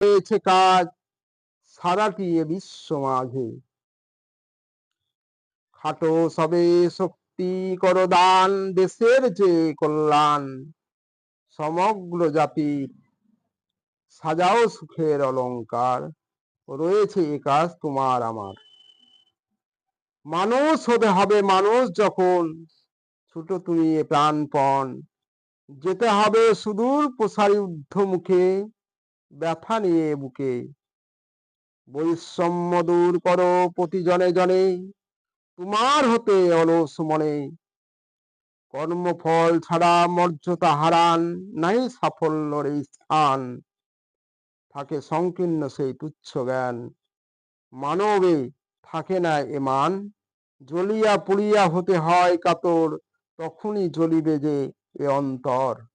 রয়েছে কাজ সারাটি এ বিশ্ব মাঝে? খাটো সবে শক্তি কর দান, দেশের যে কল্যাণ, সমগ্র জাতি সাজাও সুখের অলংকার রয়েছে এ কাজ তোমার আমার। মানুষ হতে হবে মানুষ যখন ছোট তুমি প্রাণপণ, যেতে হবে সুদূর প্রসারী ঊর্ধ্বমুখে ব্যথা নিয়ে বুকে। বৈষম্য দূর করো প্রতি জনে। জনে তোমার হতে অলস মনে। কর্মফল ছাড়া মর্যাদা হারান, নাই সাফল্যর এই স্থান। থাকে সংকীর্ণ সেই তুচ্ছ জ্ঞান। মানবে থাকে না এমান জ্বলিয়া পুড়িয়া হতে হয় কাতর, তখনই জ্বলিবে যে এ অন্তর।